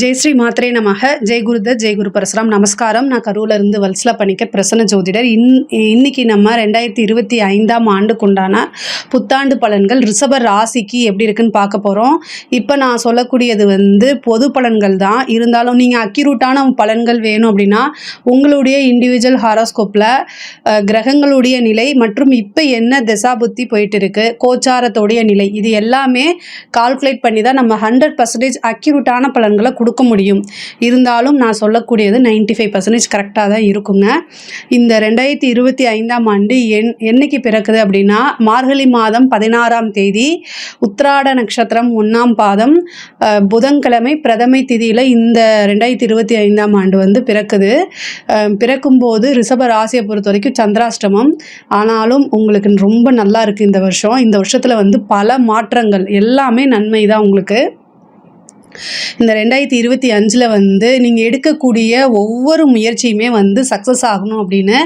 ஜெய் ஸ்ரீ மாத்ரே நமக. ஜெய் குருத ஜெய் குரு பரசுராம். நமஸ்காரம். நான் கரூர்ல இருந்து வல்சலா பணிக்கர் பிரசன்ன ஜோதிடர். இன் இன்னைக்கு நம்ம ரெண்டாயிரத்தி இருபத்தி ஐந்தாம் ஆண்டுக்குண்டான புத்தாண்டு பலன்கள் ரிஷப ராசிக்கு எப்படி இருக்குன்னு பார்க்க போகிறோம் இப்போ நான் சொல்லக்கூடியது வந்து பொது பலன்கள் தான். இருந்தாலும் நீங்கள் அக்யூரூட்டான பலன்கள் வேணும் அப்படின்னா உங்களுடைய இண்டிவிஜுவல் ஹாரோஸ்கோப்பில் கிரகங்களுடைய நிலை மற்றும் இப்போ என்ன திசாபுத்தி போயிட்டு இருக்கு கோச்சாரத்தோடைய நிலை. இது எல்லாமே கால்குலேட் பண்ணி தான் நம்ம ஹண்ட்ரட் பர்சன்டேஜ் அக்யூரூட்டான பலன்களை கொடுக்க முடியும். இருந்தாலும் நான் சொல்லக்கூடியது 95% ஃபைவ் பர்சன்டேஜ் கரெக்டாக தான் இருக்குங்க. இந்த ரெண்டாயிரத்தி இருபத்தி ஐந்தாம் ஆண்டு என் என்னைக்கு பிறக்குது அப்படின்னா மார்கழி மாதம் பதினாறாம் தேதி உத்திராட நட்சத்திரம் ஒன்றாம் பாதம் புதன்கிழமை பிரதமை திதியில் இந்த ரெண்டாயிரத்தி இருபத்தி ஐந்தாம் ஆண்டு வந்து பிறக்குது. பிறக்கும்போது ரிஷப ராசியை பொறுத்த வரைக்கும் சந்திராஷ்டமம். ஆனாலும் உங்களுக்கு ரொம்ப நல்லா இருக்குது இந்த வருஷம். இந்த வருஷத்தில் வந்து பல மாற்றங்கள். எல்லாமே நன்மை தான் உங்களுக்கு. இந்த ரெண்டாயிரத்தி இருபத்தி அஞ்சில் வந்து நீங்கள் எடுக்கக்கூடிய ஒவ்வொரு முயற்சியுமே வந்து சக்ஸஸ் ஆகணும் அப்படின்னு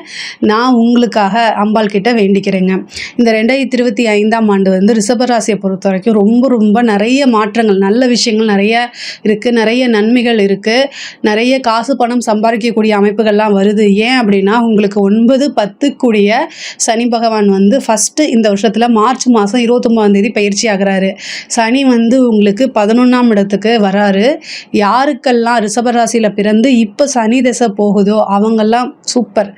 நான் உங்களுக்காக அம்பாள் கிட்ட வேண்டிக்கிறேங்க. இந்த ரெண்டாயிரத்தி இருபத்தி ஐந்தாம் ஆண்டு வந்து ரிஷபராசியை பொறுத்த வரைக்கும் ரொம்ப ரொம்ப நிறைய மாற்றங்கள் நல்ல விஷயங்கள் நிறைய இருக்குது நிறைய நன்மைகள் இருக்குது நிறைய காசு பணம் சம்பாதிக்கக்கூடிய அமைப்புகள்லாம் வருது. ஏன் அப்படின்னா உங்களுக்கு ஒன்பது பத்துக்குடிய சனி பகவான் வந்து ஃபஸ்ட்டு இந்த வருஷத்தில் மார்ச் மாதம் இருபத்தொம்போதாம் தேதி பயிற்சி ஆகிறாரு. சனி வந்து உங்களுக்கு பதினொன்றாம் இடத்துக்கு வராரு யாருக்கெல்லாம் ரிஷபராசியில் பிறந்து இப்போ சனி திசை போகுதோ அவங்கெல்லாம் சூப்பர்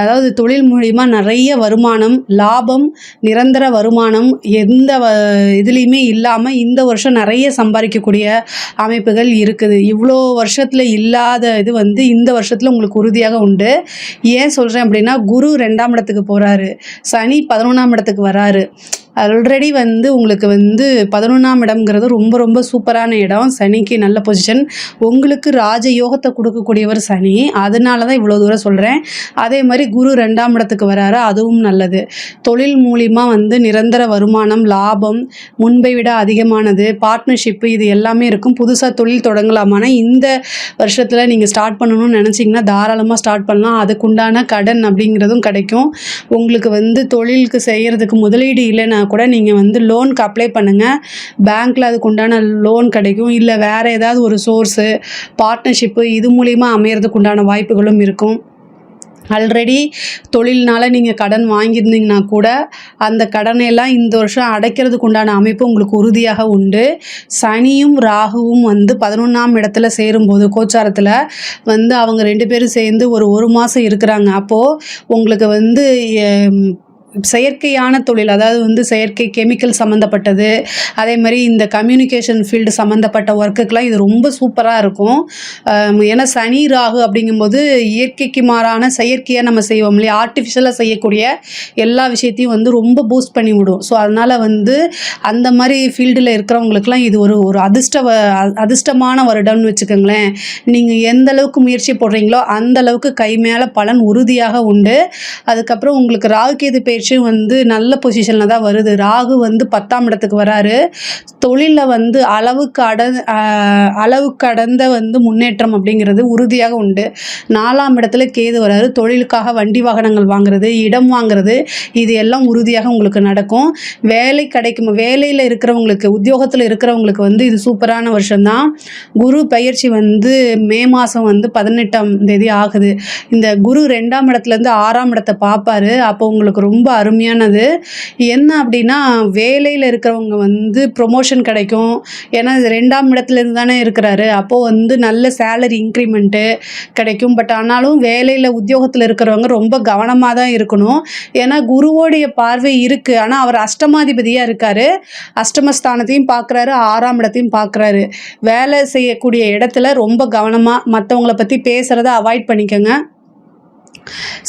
அதாவது தொழில் மூலிமா நிறைய வருமானம் லாபம் நிரந்தர வருமானம் எந்த வ இதுலேயுமே இல்லாமல் இந்த வருஷம் நிறைய சம்பாதிக்கக்கூடிய அமைப்புகள் இருக்குது. இவ்வளோ வருஷத்தில் இல்லாத இது வந்து இந்த வருஷத்தில் உங்களுக்கு உறுதியாக உண்டு. ஏன் சொல்கிறேன் அப்படின்னா குரு ரெண்டாம் இடத்துக்கு போகிறாரு சனி பதினொன்றாம் இடத்துக்கு வராரு. ஆல்ரெடி வந்து உங்களுக்கு வந்து பதினொன்றாம் இடம்ங்கிறது ரொம்ப ரொம்ப சூப்பரான இடம். சனிக்கு நல்ல பொசிஷன் உங்களுக்கு ராஜயோகத்தை கொடுக்கக்கூடியவர் சனி. அதனால தான் இவ்வளோ தூரம் சொல்கிறேன் அதே மாதிரி குரு ரெண்டாம் இடத்துக்கு வராரு. அதுவும் நல்லது. தொழில் மூலிமா வந்து நிரந்தர வருமானம் லாபம் முன்பை விட அதிகமானது பார்ட்னர்ஷிப்பு இது எல்லாமே இருக்கும். புதுசாக தொழில் தொடங்கலாமான இந்த வருஷத்தில் நீங்கள் ஸ்டார்ட் பண்ணணும்னு நினச்சிங்கன்னா தாராளமாக ஸ்டார்ட் பண்ணலாம். அதுக்குண்டான கடன் அப்படிங்கிறதும் கிடைக்கும். உங்களுக்கு வந்து தொழிலுக்கு செய்கிறதுக்கு முதலீடு இல்லைன்னா கூட நீங்கள் வந்து லோனுக்கு அப்ளை பண்ணுங்கள் பேங்க்கில் அதுக்கு உண்டான லோன் கிடைக்கும். இல்லை வேறு ஏதாவது ஒரு சோர்ஸு பார்ட்னர்ஷிப்பு இது மூலிமா அமையிறதுக்கு உண்டான வாய்ப்புகளும் இருக்கும். ஆல்ரெடி தொழில்னால நீங்கள் கடன் வாங்கியிருந்தீங்கன்னா கூட அந்த கடனை எல்லாம் இந்த வருஷம் அடைக்கிறதுக்கு உண்டான அமைப்பு உங்களுக்கு உறுதியாக உண்டு. சனியும் ராகுவும் வந்து பதினொன்றாம் இடத்துல சேரும்போது கோச்சாரத்தில் வந்து அவங்க ரெண்டு பேரும் சேர்ந்து ஒரு ஒரு மாதம் இருக்கிறாங்க. அப்போது உங்களுக்கு வந்து செயற்கையான தொழில் அதாவது வந்து செயற்கை கெமிக்கல் சம்மந்தப்பட்டது அதே மாதிரி இந்த கம்யூனிகேஷன் ஃபீல்டு சம்மந்தப்பட்ட ஒர்க்குக்கெலாம் இது ரொம்ப சூப்பராக இருக்கும். ஏன்னா சனி ராகு அப்படிங்கும்போது இயற்கைக்கு மாறான செயற்கையாக நம்ம செய்வோம் இல்லையா? ஆர்டிஃபிஷியலாக செய்யக்கூடிய எல்லா விஷயத்தையும் வந்து ரொம்ப பூஸ்ட் பண்ணி விடும். ஸோ அதனால் வந்து அந்த மாதிரி ஃபீல்டில் இருக்கிறவங்களுக்குலாம் இது ஒரு ஒரு அதிர்ஷ்ட அ- அதிர்ஷ்டமான வருடம்னு வச்சுக்கோங்களேன். நீங்கள் எந்த அளவுக்கு முயற்சி போடுறீங்களோ அந்த அளவுக்கு கை மேலே பலன் உறுதியாக உண்டு. அதுக்கப்புறம் உங்களுக்கு ராகு கேது பயிற்சியும் வந்து நல்ல பொசிஷனில் தான் வருது. ராகு வந்து பத்தாம் இடத்துக்கு வராரு. தொழிலில் வந்து அளவுக்கு அட அளவு கடந்த வந்து முன்னேற்றம் அப்படிங்கிறது உறுதியாக உண்டு. நாலாம் இடத்துல கேது வராரு. தொழிலுக்காக வண்டி வாகனங்கள் வாங்குறது இடம் வாங்குறது இது எல்லாம் உறுதியாக உங்களுக்கு நடக்கும். வேலை கிடைக்கும். வேலையில் இருக்கிறவங்களுக்கு உத்தியோகத்தில் இருக்கிறவங்களுக்கு வந்து இது சூப்பரான வருஷம்தான். குரு பயிற்சி வந்து மே மாதம் வந்து பதினெட்டாம் தேதி ஆகுது. இந்த குரு ரெண்டாம் இடத்துலேருந்து ஆறாம் இடத்தை பார்ப்பாரு. அப்போ உங்களுக்கு ரொம்ப அருமையானது. என்ன அப்படின்னா வேலையில் இருக்கிறவங்க வந்து ப்ரொமோஷன் கிடைக்கும். ஏன்னா ரெண்டாம் இடத்துலேருந்து தானே இருக்கிறாரு. அப்போது வந்து நல்ல சேலரி இன்க்ரிமெண்ட்டு கிடைக்கும். பட் ஆனாலும் வேலையில் உத்தியோகத்தில் இருக்கிறவங்க ரொம்ப கவனமாக தான் இருக்கணும். ஏன்னா குருவோடைய பார்வை இருக்குது ஆனால் அவர் அஷ்டமாதிபதியாக இருக்கார். அஷ்டமஸ்தானத்தையும் பார்க்குறாரு. ஆறாம் இடத்தையும் பார்க்குறாரு. வேலை செய்யக்கூடிய இடத்துல ரொம்ப கவனமாக மற்றவங்கள பற்றி பேசுகிறத அவாய்ட் பண்ணிக்கோங்க.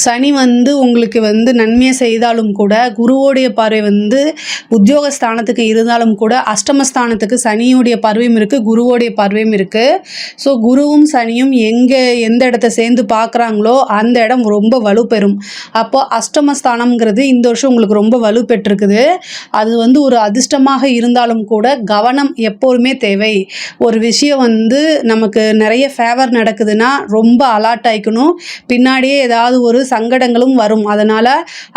சனி வந்து உங்களுக்கு வந்து நன்மையை செய்தாலும் கூட குருவோடைய பார்வை வந்து உத்தியோக ஸ்தானத்துக்கு இருந்தாலும் கூட அஷ்டமஸ்தானத்துக்கு சனியுடைய பார்வையும் இருக்குது குருவோடைய பார்வையும் இருக்குது ஸோ குருவும் சனியும் எங்கே எந்த இடத்த சேர்ந்து பார்க்குறாங்களோ அந்த இடம் ரொம்ப வலுப்பெறும். அப்போ அஷ்டமஸ்தானம்ங்கிறது இந்த வருஷம் உங்களுக்கு ரொம்ப வலுப்பெற்றிருக்குது. அது வந்து ஒரு அதிர்ஷ்டமாக இருந்தாலும் கூட கவனம் எப்போதுமே தேவை. ஒரு விஷயம் வந்து நமக்கு நிறைய ஃபேவர் நடக்குதுன்னா ரொம்ப அலர்ட் ஆகிக்கணும் பின்னாடியே ஏதாவது ஏதாவது ஒரு சங்கடங்களும் வரும். அதனால்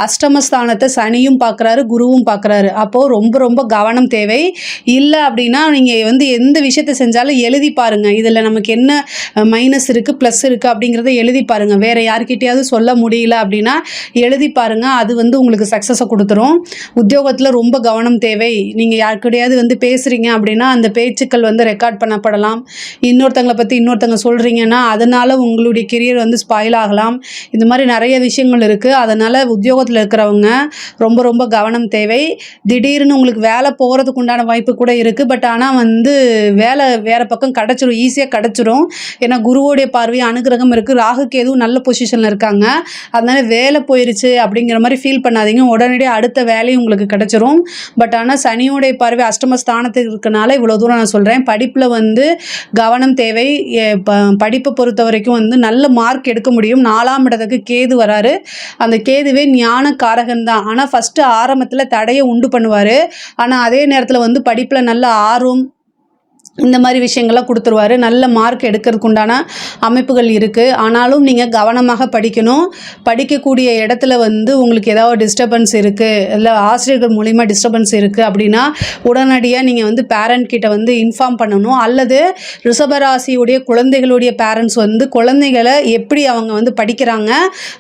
அஷ்டமஸ்தானத்தை சனியும் பார்க்குறாரு குருவும் பார்க்குறாரு. அப்போது ரொம்ப ரொம்ப கவனம் தேவை. இல்லை அப்படின்னா நீங்கள் வந்து எந்த விஷயத்தை செஞ்சாலும் எழுதி பாருங்கள் இதில் நமக்கு என்ன மைனஸ் இருக்குது ப்ளஸ் இருக்குது அப்படிங்கிறத எழுதி பாருங்கள் வேறு யார்கிட்டையாவது சொல்ல முடியல அப்படின்னா எழுதி பாருங்கள் அது வந்து உங்களுக்கு சக்ஸஸை கொடுத்துரும். உத்தியோகத்தில் ரொம்ப கவனம் தேவை. நீங்கள் யாருக்கிட்டையாவது வந்து பேசுகிறீங்க அப்படின்னா அந்த பேச்சுக்கள் வந்து ரெக்கார்ட் பண்ணப்படலாம். இன்னொருத்தங்களை பற்றி இன்னொருத்தங்க சொல்கிறீங்கன்னா அதனால் உங்களுடைய கெரியர் வந்து ஸ்பாயில் ஆகலாம். இந்த மாதிரி நிறைய விஷயங்கள் இருக்குது அதனால் உத்தியோகத்தில் இருக்கிறவங்க ரொம்ப ரொம்ப கவனம் தேவை. திடீர்னு உங்களுக்கு வேலை போகிறதுக்கு உண்டான வாய்ப்பு கூட இருக்குது பட் ஆனால் வந்து வேலை வேறு பக்கம் கிடச்சிரும். ஈஸியாக கிடச்சிரும். ஏன்னா குருவோடைய பார்வை அனுகிரகம் இருக்குது ராகுக்கு எதுவும் நல்ல பொசிஷனில் இருக்காங்க. அதனால் வேலை போயிருச்சு அப்படிங்கிற மாதிரி ஃபீல் பண்ணாதீங்க. உடனடியாக அடுத்த வேலையும் உங்களுக்கு கிடச்சிரும். பட் ஆனால் சனியோடைய பார்வை அஷ்டம ஸ்தானத்துக்கு இருக்கனால இவ்வளோ தூரம் நான் சொல்கிறேன் படிப்பில் வந்து கவனம் தேவை. ப- படிப்பை பொறுத்த வரைக்கும் வந்து நல்ல மார்க் எடுக்க முடியும். நாலாம் இடத்துக்கு கேது வராரு. அந்த கேதுவே ஞான காரகன் தான் ஆனால் ஃபஸ்ட்டு ஆரம்பத்தில் தடையை உண்டு பண்ணுவார். ஆனால் அதே நேரத்தில் வந்து படிப்பில் நல்ல ஆர்வம் இந்த மாதிரி விஷயங்கள்லாம் கொடுத்துருவாரு. நல்ல மார்க் எடுக்கிறதுக்கு உண்டான அமைப்புகள் இருக்குது ஆனாலும் நீங்கள் கவனமாக படிக்கணும். படிக்கக்கூடிய இடத்துல வந்து உங்களுக்கு ஏதாவது டிஸ்டர்பன்ஸ் இருக்குது இல்லை ஆசிரியர்கள் மூலிமா டிஸ்டர்பன்ஸ் இருக்குது அப்படின்னா உடனடியாக நீங்கள் வந்து பேரண்ட் கிட்ட வந்து இன்ஃபார்ம் பண்ணணும். அல்லது ரிஷபராசியுடைய குழந்தைகளுடைய பேரண்ட்ஸ் வந்து குழந்தைகளை எப்படி அவங்க வந்து படிக்கிறாங்க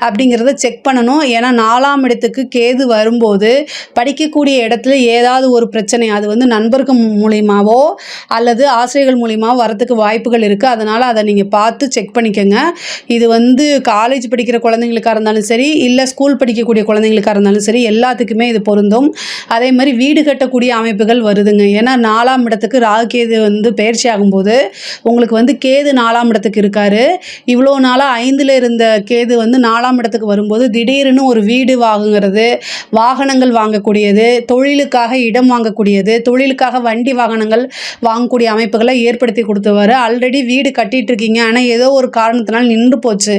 அப்படிங்கிறத செக் பண்ணணும். ஏன்னா நாலாம் இடத்துக்கு கேது வரும்போது படிக்கக்கூடிய இடத்துல ஏதாவது ஒரு பிரச்சனை அது வந்து நண்பர்கள் மூலியமாவோ அல்லது ஆசிரியர்கள் மூலிமா வரதுக்கு வாய்ப்புகள் இருக்குது அதனால் அதை நீங்கள் பார்த்து செக் பண்ணிக்கோங்க. இது வந்து காலேஜ் படிக்கிற குழந்தைங்களுக்காக இருந்தாலும் சரி இல்லை ஸ்கூல் படிக்கக்கூடிய குழந்தைங்களுக்காக இருந்தாலும் சரி எல்லாத்துக்குமே இது பொருந்தும். அதே மாதிரி வீடு கட்டக்கூடிய அமைப்புகள் வருதுங்க. ஏன்னா நாலாம் இடத்துக்கு ராகு கேது வந்து பயிற்சி ஆகும்போது உங்களுக்கு வந்து கேது நாலாம் இடத்துக்கு இருக்காரு. இவ்வளோ நாளாக ஐந்தில் இருந்த கேது வந்து நாலாம் இடத்துக்கு வரும்போது திடீர்னு ஒரு வீடு வாங்குங்கிறது வாகனங்கள் வாங்கக்கூடியது தொழிலுக்காக இடம் வாங்கக்கூடியது தொழிலுக்காக வண்டி வாகனங்கள் வாங்கக்கூடிய அமைப்புகளை ஏற்படுத்தி கொடுத்துருவாரு ஆல்ரெடி வீடு கட்டிட்டு இருக்கீங்க ஆனால் ஏதோ ஒரு காரணத்தினால் நின்று போச்சு.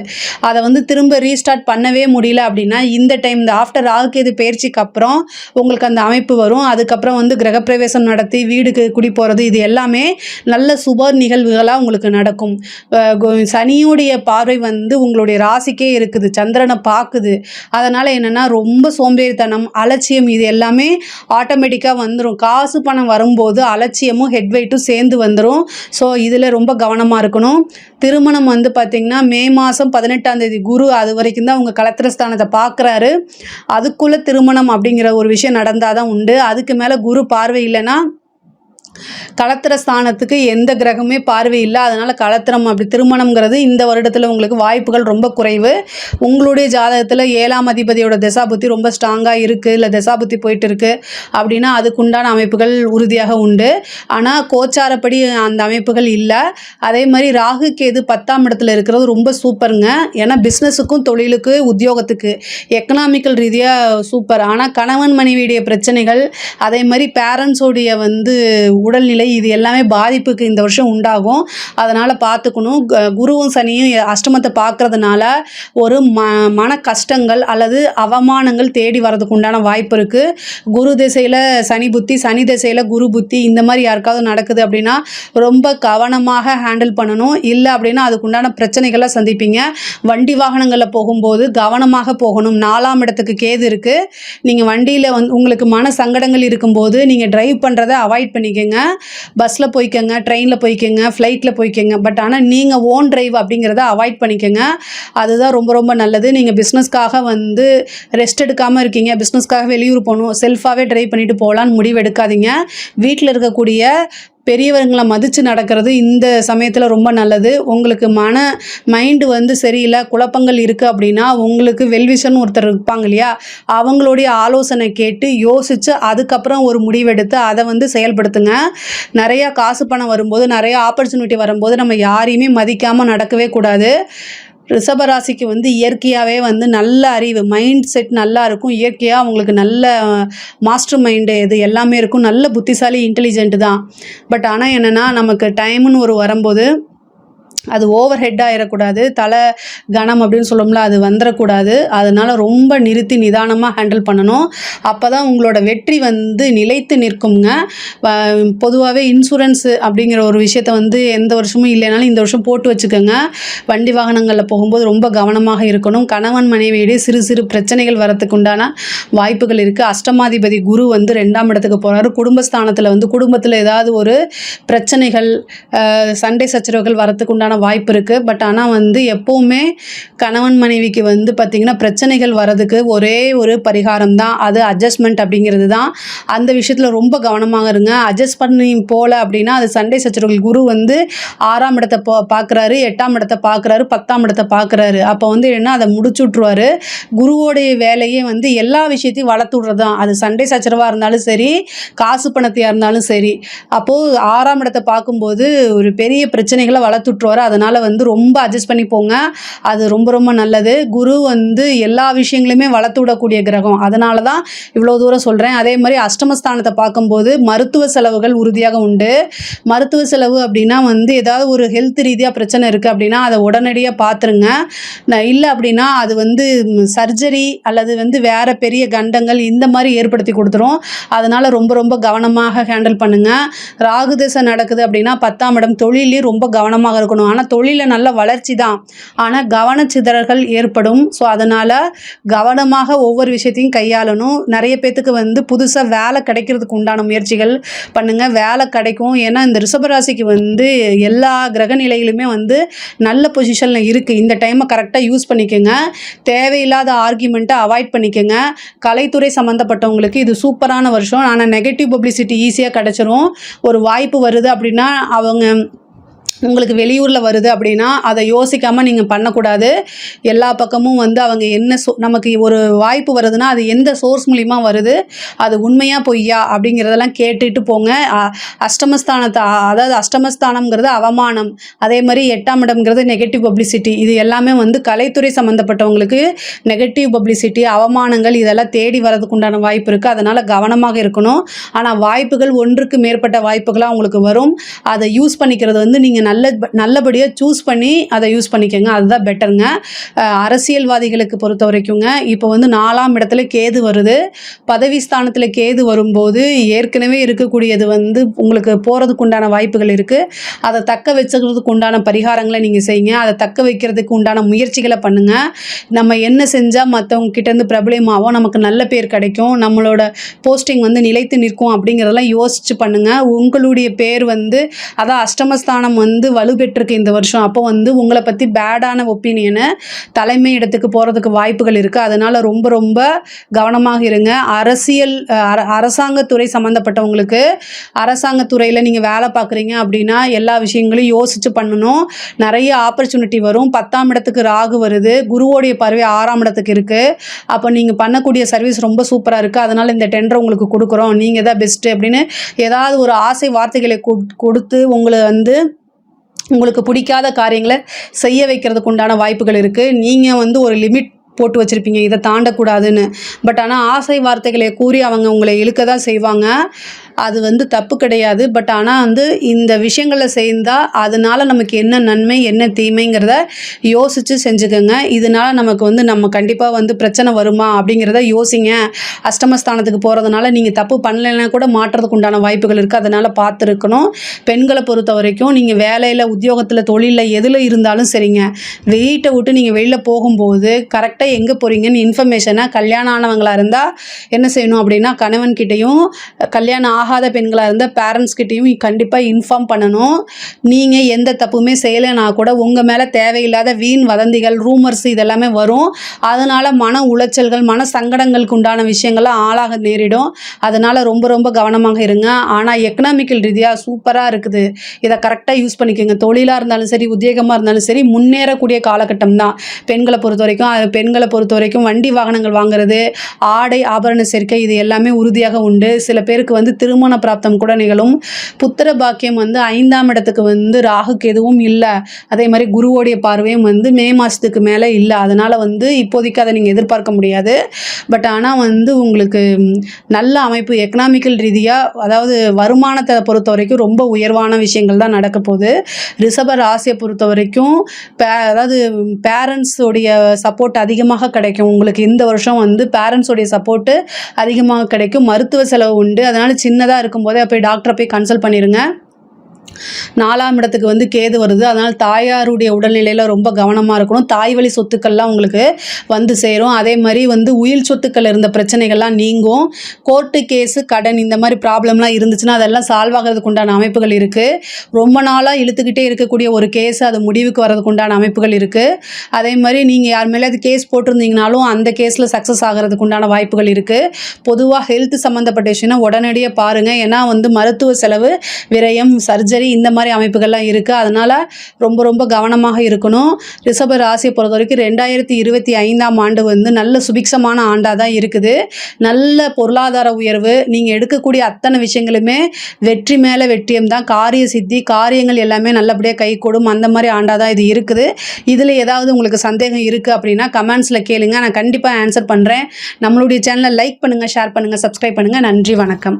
அதை வந்து திரும்ப ரீஸ்டார்ட் பண்ணவே முடியல அப்படின்னா இந்த டைம் இந்த ஆஃப்டர் ராகுகேது பயிற்சிக்கு அப்புறம் உங்களுக்கு அந்த அமைப்பு வரும். அதுக்கப்புறம் வந்து கிரகப்பிரவேசம் நடத்தி வீடுக்கு குடி போகிறது இது எல்லாமே நல்ல சுப நிகழ்வுகளாக உங்களுக்கு நடக்கும். சனியுடைய பார்வை வந்து உங்களுடைய ராசிக்கே இருக்குது. சந்திரனை பார்க்குது அதனால் என்னென்னா ரொம்ப சோம்பேறித்தனம் அலட்சியம் இது எல்லாமே ஆட்டோமேட்டிக்காக வந்துடும் காசு பணம் வரும்போது அலட்சியமும் ஹெட் சே சேர்ந்து வந்துடும் ஸோ இதில் ரொம்ப கவனமாக இருக்கணும். திருமணம் வந்து பார்த்திங்கன்னா மே மாதம் பதினெட்டாம் தேதி குரு அது வரைக்கும் தான் உங்கள் கலத்திரஸ்தானத்தை பார்க்குறாரு அதுக்குள்ளே திருமணம் அப்படிங்கிற ஒரு விஷயம் நடந்தால் தான் உண்டு. அதுக்கு மேலே குரு பார்வை இல்லைன்னா களத்திர ஸ்தானத்துக்கு எந்த கிரகமே பார்வை இல்லை. அதனால் களத்திரம் அப்படி திருமணம்ங்கிறது இந்த வருடத்தில் உங்களுக்கு வாய்ப்புகள் ரொம்ப குறைவு. உங்களுடைய ஜாதகத்தில் ஏழாம் அதிபதியோட தசாபுத்தி ரொம்ப ஸ்ட்ராங்காக இருக்குது இல்லை தசாபுத்தி போயிட்டு இருக்கு. அப்படின்னா அதுக்குண்டான அமைப்புகள் உறுதியாக உண்டு. ஆனால் கோச்சாரப்படி அந்த அமைப்புகள் இல்லை. அதே மாதிரி ராகு கேது பத்தாம் இடத்துல இருக்கிறது ரொம்ப சூப்பருங்க. ஏன்னா பிஸ்னஸுக்கும் தொழிலுக்கு உத்தியோகத்துக்கு எக்கனாமிக்கல் ரீதியாக சூப்பர். ஆனால் கணவன் மனைவியுடைய பிரச்சனைகள் அதே மாதிரி பேரண்ட்ஸோடைய வந்து உடல்நிலை இது எல்லாமே பாதிப்புக்கு இந்த வருஷம் உண்டாகும். அதனால் பார்த்துக்கணும். க- குருவும் சனியும் அஷ்டமத்தை பார்க்கறதுனால ஒரு ம மன கஷ்டங்கள் அல்லது அவமானங்கள் தேடி வரதுக்கு உண்டான வாய்ப்பு இருக்குது குரு திசையில் சனி புத்தி சனி திசையில் குரு புத்தி இந்த மாதிரி யாருக்காவது நடக்குது அப்படின்னா ரொம்ப கவனமாக ஹேண்டில் பண்ணணும். இல்லை அப்படின்னா அதுக்குண்டான பிரச்சனைகளை சந்திப்பீங்க. வண்டி வாகனங்களில் போகும்போது கவனமாக போகணும். நாலாம் இடத்துக்கு கேது இருக்குது நீங்கள் வண்டியில் வந்து உங்களுக்கு மன சங்கடங்கள் இருக்கும்போது நீங்கள் ட்ரைவ் பண்ணுறதை அவாய்ட் பண்ணிக்கோங்க. பஸ்ஸில் போய்க்கோங்க ட்ரெயினில் போய்க்கோங்க ஃப்ளைட்டில் போய்க்கோங்க. பட் ஆனால் நீங்கள் ஓன் ட்ரைவ் அப்படிங்கிறத அவாய்ட் பண்ணிக்கோங்க. அதுதான் ரொம்ப ரொம்ப நல்லது. நீங்கள் பிஸ்னஸ்க்காக வந்து ரெஸ்ட் எடுக்காமல் இருக்கீங்க. பிஸ்னஸ்க்காக வெளியூர் போகணும். செல்ஃபாகவே ட்ரைவ் பண்ணிட்டு போகலான்னு முடிவு எடுக்காதீங்க. வீட்டில் இருக்கக்கூடிய பெரியவங்களை மதித்து நடக்கிறது இந்த சமயத்தில் ரொம்ப நல்லது. உங்களுக்கு மன மைண்டு வந்து சரியில்லை குழப்பங்கள் இருக்குது அப்படின்னா உங்களுக்கு வெல்விஷன் ஒருத்தர் இருப்பாங்க இல்லையா? அவங்களுடைய ஆலோசனை கேட்டு யோசித்து அதுக்கப்புறம் ஒரு முடிவெடுத்து அதை வந்து செயல்படுத்துங்க. நிறையா காசு பணம் வரும்போது நிறையா ஆப்பர்ச்சுனிட்டி வரும்போது நம்ம யாரையுமே மதிக்காமல் நடக்கவே கூடாது. ரிஷபராசிக்கு வந்து இயற்கையாகவே வந்து நல்ல அறிவு மைண்ட் செட் நல்லா இருக்கும். இயற்கையாக அவங்களுக்கு நல்ல மாஸ்டர் மைண்டு இது எல்லாமே இருக்கும். நல்ல புத்திசாலி இன்டெலிஜென்ட் தான். பட் ஆனால் என்னென்னா நமக்கு டைம்னு ஒரு வரும்போது அது ஓவர் ஹெட் ஆயிடக்கூடாது தலை கனம் அப்படின்னு சொல்லுவோம்ல அது வந்துடக்கூடாது அதனால் ரொம்ப நிறுத்தி நிதானமாக ஹேண்டில் பண்ணணும். அப்போ தான் உங்களோட வெற்றி வந்து நிலைத்து நிற்குங்க பொதுவாகவே இன்சூரன்ஸு அப்படிங்கிற ஒரு விஷயத்த வந்து எந்த வருஷமும் இல்லைனாலும் இந்த வருஷம் போட்டு வச்சுக்கோங்க. வண்டி வாகனங்களில் போகும்போது ரொம்ப கவனமாக இருக்கணும். கணவன் மனைவியிடையே சிறு சிறு பிரச்சனைகள் வரத்துக்கு உண்டான வாய்ப்புகள் இருக்குது அஷ்டமாதிபதி குரு வந்து ரெண்டாம் இடத்துக்கு போகிறாரு குடும்பஸ்தானத்தில் வந்து குடும்பத்தில் ஏதாவது ஒரு பிரச்சனைகள் சண்டை சச்சரவுகள் வரத்துக்கு உண்டான வாய்ப்பு இருக்குது பட் ஆனால் வந்து எப்போவுமே கணவன் மனைவிக்கு வந்து பார்த்திங்கன்னா பிரச்சனைகள் வரதுக்கு ஒரே ஒரு பரிகாரம் தான். அது அட்ஜஸ்ட்மெண்ட் அப்படிங்கிறது தான். அந்த விஷயத்தில் ரொம்ப கவனமாக இருங்க. அட்ஜஸ்ட் பண்ணி போகல அப்படின்னா அது சண்டை சச்சரவுகள். குரு வந்து ஆறாம் இடத்தை பா பார்க்குறாரு எட்டாம் இடத்தை பார்க்குறாரு பத்தாம் இடத்தை பார்க்குறாரு அப்போ வந்து என்ன அதை முடிச்சு விட்ருவாரு குருவோடைய வேலையே வந்து எல்லா விஷயத்தையும் வளர்த்து விட்றது தான். அது சண்டை சச்சரவாக இருந்தாலும் சரி காசு பணத்தையாக இருந்தாலும் சரி. அப்போது ஆறாம் இடத்தை பார்க்கும்போது ஒரு பெரிய பிரச்சனைகளை வளர்த்து விட்ருவாரு அதனால் வந்து ரொம்ப அட்ஜஸ்ட் பண்ணி போங்க. அது ரொம்ப ரொம்ப நல்லது. குரு வந்து எல்லா விஷயங்களையுமே வளர்த்து விடக்கூடிய கிரகம். அதனால தான் இவ்வளோ தூரம் சொல்கிறேன் அதே மாதிரி அஷ்டமஸ்தானத்தை பார்க்கும்போது மருத்துவ செலவுகள் உறுதியாக உண்டு. மருத்துவ செலவு அப்படின்னா வந்து ஏதாவது ஒரு ஹெல்த் ரீதியாக பிரச்சனை இருக்குது அப்படின்னா அதை உடனடியாக பார்த்துருங்க இல்லை அப்படின்னா அது வந்து சர்ஜரி அல்லது வந்து வேறு பெரிய கண்டங்கள் இந்த மாதிரி ஏற்படுத்தி கொடுத்துரும். அதனால் ரொம்ப ரொம்ப கவனமாக ஹேண்டில் பண்ணுங்கள் ராகு திசை நடக்குது அப்படின்னா பத்தாம் இடம். தொழிலே ரொம்ப கவனமாக இருக்கணும். ஆனால் தொழிலில் நல்ல வளர்ச்சி தான். ஆனால் கவனச்சிதறல்கள் ஏற்படும். ஸோ அதனால் கவனமாக ஒவ்வொரு விஷயத்தையும் கையாளணும். நிறைய பேர்த்துக்கு வந்து புதுசாக வேலை கிடைக்கிறதுக்கு உண்டான முயற்சிகள் பண்ணுங்கள் வேலை கிடைக்கும். ஏன்னா இந்த ரிஷபராசிக்கு வந்து எல்லா கிரக நிலையிலுமே வந்து நல்ல பொசிஷனில் இருக்குது இந்த டைமை கரெக்டாக யூஸ் பண்ணிக்கோங்க. தேவையில்லாத ஆர்கியூமெண்ட்டை அவாய்ட் பண்ணிக்கோங்க. கலைத்துறை சம்மந்தப்பட்டவங்களுக்கு இது சூப்பரான வருஷம். ஆனால் நெகட்டிவ் பப்ளிசிட்டி ஈஸியாக கிடச்சிரும். ஒரு வாய்ப்பு வருது அப்படின்னா அவங்க உங்களுக்கு வெளியூரில் வருது அப்படின்னா அதை யோசிக்காமல் நீங்கள் பண்ணக்கூடாது. எல்லா பக்கமும் வந்து அவங்க என்ன சோ நமக்கு ஒரு வாய்ப்பு வருதுன்னா அது எந்த சோர்ஸ் மூலிமா வருது அது உண்மையாக பொய்யா அப்படிங்கிறதெல்லாம் கேட்டுட்டு போங்க. அஷ்டமஸ்தானத்தை அதாவது அஷ்டமஸ்தானம்ங்கிறது அவமானம் அதே மாதிரி எட்டாம் இடம்ங்கிறது நெகட்டிவ் பப்ளிசிட்டி இது எல்லாமே வந்து கலைத்துறை சம்மந்தப்பட்டவங்களுக்கு நெகட்டிவ் பப்ளிசிட்டி அவமானங்கள் இதெல்லாம் தேடி வரதுக்கு உண்டான வாய்ப்பு இருக்குது அதனால் கவனமாக இருக்கணும். ஆனால் வாய்ப்புகள் ஒன்றுக்கு மேற்பட்ட வாய்ப்புகளாக உங்களுக்கு வரும். அதை யூஸ் பண்ணிக்கிறது வந்து நீங்கள் நல்ல நல்லபடியாக சூஸ் பண்ணி அதை யூஸ் பண்ணிக்கோங்க. அதுதான் பெட்டருங்க அரசியல்வாதிகளுக்கு பொறுத்த வரைக்குங்க இப்போ வந்து நாலாம் இடத்துல கேது வருது. பதவி ஸ்தானத்தில் கேது வரும்போது ஏற்கனவே இருக்கக்கூடியது வந்து உங்களுக்கு போகிறதுக்கு உண்டான வாய்ப்புகள் இருக்குது அதை தக்க வச்சுக்கிறதுக்கு உண்டான பரிகாரங்களை நீங்கள் செய்யுங்க. அதை தக்க வைக்கிறதுக்கு உண்டான முயற்சிகளை பண்ணுங்கள் நம்ம என்ன செஞ்சால் மற்றவங்க கிட்டேருந்து பிரபலமாகவும் நமக்கு நல்ல பேர் கிடைக்கும். நம்மளோட போஸ்டிங் வந்து நிலைத்து நிற்கும் அப்படிங்கிறதெல்லாம் யோசிச்சு பண்ணுங்கள் உங்களுடைய பேர் வந்து அதான் அஷ்டமஸ்தானம் வந்து வந்து வலுப்பெற்றிருக்கு இந்த வருஷம். அப்போ வந்து உங்களை பற்றி பேடான ஒப்பீனியனை தலைமை இடத்துக்கு போகிறதுக்கு வாய்ப்புகள் இருக்குது அதனால் ரொம்ப ரொம்ப கவனமாக இருங்க. அரசியல் அர அரசாங்கத்துறை சம்மந்தப்பட்டவங்களுக்கு அரசாங்கத்துறையில் நீங்கள் வேலை பார்க்குறீங்க அப்படின்னா எல்லா விஷயங்களையும் யோசித்து பண்ணணும். நிறைய ஆப்பர்ச்சுனிட்டி வரும். பத்தாம் இடத்துக்கு ராகு வருது. குருவோடைய பார்வை ஆறாம் இடத்துக்கு இருக்குது அப்போ நீங்கள் பண்ணக்கூடிய சர்வீஸ் ரொம்ப சூப்பராக இருக்குது அதனால் இந்த டெண்டர் உங்களுக்கு கொடுக்குறோம். நீங்கள் தான் பெஸ்ட்டு அப்படின்னு ஏதாவது ஒரு ஆசை வார்த்தைகளை கொடுத்து உங்களை வந்து உங்களுக்கு பிடிக்காத காரியங்களை செய்ய வைக்கிறதுக்கு உண்டான வாய்ப்புகள் இருக்குது நீங்கள் வந்து ஒரு லிமிட் போட்டு வச்சுருப்பீங்க. இதை தாண்டக்கூடாதுன்னு. பட் ஆனால் ஆசை வார்த்தைகளை கூறி அவங்க உங்களை இழுக்க தான் செய்வாங்க. அது வந்து தப்பு கிடையாது. பட் ஆனால் வந்து இந்த விஷயங்களை செய்தால் அதனால நமக்கு என்ன நன்மை என்ன தீமைங்கிறத யோசித்து செஞ்சுக்கோங்க. இதனால நமக்கு வந்து நம்ம கண்டிப்பாக வந்து பிரச்சனை வருமா அப்படிங்கிறத யோசிங்க. அஷ்டமஸ்தானத்துக்கு போகிறதுனால நீங்கள் தப்பு பண்ணலைன்னா கூட மாற்றுறதுக்கு உண்டான வாய்ப்புகள் இருக்குது அதனால் பார்த்துருக்கணும். பெண்களை பொறுத்த வரைக்கும் நீங்கள் வேலையில் உத்தியோகத்தில் தொழிலில் எதில் இருந்தாலும் சரிங்க. வீட்டை விட்டு நீங்கள் வெளியில் போகும்போது கரெக்டாக எங்கே போகிறீங்கன்னு இன்ஃபர்மேஷனாக கல்யாணம் ஆனவங்களாக இருந்தால் என்ன செய்யணும் அப்படின்னா கணவன்கிட்டையும் கல்யாணம் ஆகாத பெண்களாக இருந்தால் பேரண்ட்ஸ் கிட்டேயும் கண்டிப்பாக இன்ஃபார்ம் பண்ணணும். நீங்கள் எந்த தப்புமே செய்யலைன்னா கூட உங்கள் மேலே தேவையில்லாத வீண் வதந்திகள் ரூமர்ஸ் இதெல்லாமே வரும். அதனால் மன உளைச்சல்கள் மன சங்கடங்களுக்கு உண்டான விஷயங்கள்லாம் ஆளாக நேரிடும். அதனால் ரொம்ப ரொம்ப கவனமாக இருங்க. ஆனால் எக்கனாமிக்கல் ரீதியாக சூப்பராக இருக்குது. இதை கரெக்டாக யூஸ் பண்ணிக்கோங்க. தொழிலாக இருந்தாலும் சரி உத்தியோகமாக இருந்தாலும் சரி முன்னேறக்கூடிய காலகட்டம் தான். பெண்களை பொறுத்த வரைக்கும் பெண்களை பொறுத்த வரைக்கும் வண்டி வாகனங்கள் வாங்குறது ஆடை ஆபரண சேர்க்கை இது எல்லாமே உறுதியாக உண்டு. சில பேருக்கு வந்து திரும்ப திருமண பிராப்தம் கூட நிகழும். புத்திர பாக்கியம் வந்து ஐந்தாம் இடத்துக்கு வந்து ராகுக்கு எதுவும் இல்லை. அதே மாதிரி குருவோடைய பார்வையும் வந்து மே மாதத்துக்கு மேலே இல்லை. அதனால் வந்து இப்போதைக்கு அதை நீங்கள் எதிர்பார்க்க முடியாது. பட் ஆனால் வந்து உங்களுக்கு நல்ல அமைப்பு எக்கனாமிக்கல் ரீதியாக அதாவது வருமானத்தை பொறுத்த வரைக்கும் ரொம்ப உயர்வான விஷயங்கள் தான் நடக்க போகுது. ரிஷப ராசியை பொறுத்த வரைக்கும் பே அதாவது பேரண்ட்ஸோடைய சப்போர்ட் அதிகமாக கிடைக்கும். உங்களுக்கு இந்த வருஷம் வந்து பேரண்ட்ஸோடைய சப்போர்ட்டு அதிகமாக கிடைக்கும். மருத்துவ செலவு உண்டு. அதனால் சின்னதாக இருக்கும்போதே போய் டாக்டரை போய் கன்சல்ட் பண்ணிடுங்க நாலாம் இடத்துக்கு வந்து கேது வருது. அதனால் தாயாருடைய உடல்நிலையில் ரொம்ப கவனமாக இருக்கணும். தாய் வழி சொத்துக்கள்லாம் உங்களுக்கு வந்து சேரும். அதே மாதிரி வந்து உயில் சொத்துக்கள் இருந்த பிரச்சனைகள்லாம் நீங்கும். கோர்ட்டு கேஸு கடன் இந்த மாதிரி ப்ராப்ளம்லாம் இருந்துச்சுன்னா அதெல்லாம் சால்வ் ஆகிறதுக்கு உண்டான அமைப்புகள் இருக்குது ரொம்ப நாளாக இழுத்துக்கிட்டே இருக்கக்கூடிய ஒரு கேஸ் அது முடிவுக்கு வர்றதுக்கு உண்டான அமைப்புகள் இருக்குது அதே மாதிரி நீங்கள் யார் மேலே அது கேஸ் போட்டிருந்தீங்கனாலும் அந்த கேஸில் சக்ஸஸ் ஆகிறதுக்கு உண்டான வாய்ப்புகள் இருக்குது பொதுவாக ஹெல்த் சம்மந்தப்பட்ட விஷயம்னா உடனடியாக பாருங்கள் ஏன்னா வந்து மருத்துவ செலவு விரயம் சர்ஜரி இந்த மாதிரி அமைப்புகள்லாம் இருக்குது அதனால் ரொம்ப ரொம்ப கவனமாக இருக்கணும். ரிஷப ராசியை பொறுத்த வரைக்கும் ரெண்டாயிரத்தி இருபத்தி ஐந்தாம் ஆண்டு வந்து நல்ல சுபிக்ஷமான ஆண்டாக தான் இருக்குது. நல்ல பொருளாதார உயர்வு நீங்கள் எடுக்கக்கூடிய அத்தனை விஷயங்களுமே வெற்றி மேலே வெற்றியம் தான். காரிய சித்தி காரியங்கள் எல்லாமே நல்லபடியாக கை கொடும். அந்த மாதிரி ஆண்டாக தான் இது இருக்குது. இதில் ஏதாவது உங்களுக்கு சந்தேகம் இருக்குது அப்படின்னா கமெண்ட்ஸில் கேளுங்க. நான் கண்டிப்பாக ஆன்சர் பண்ணுறேன் நம்மளுடைய சேனலை லைக் பண்ணுங்கள் ஷேர் பண்ணுங்கள் சப்ஸ்கிரைப் பண்ணுங்கள் நன்றி வணக்கம்.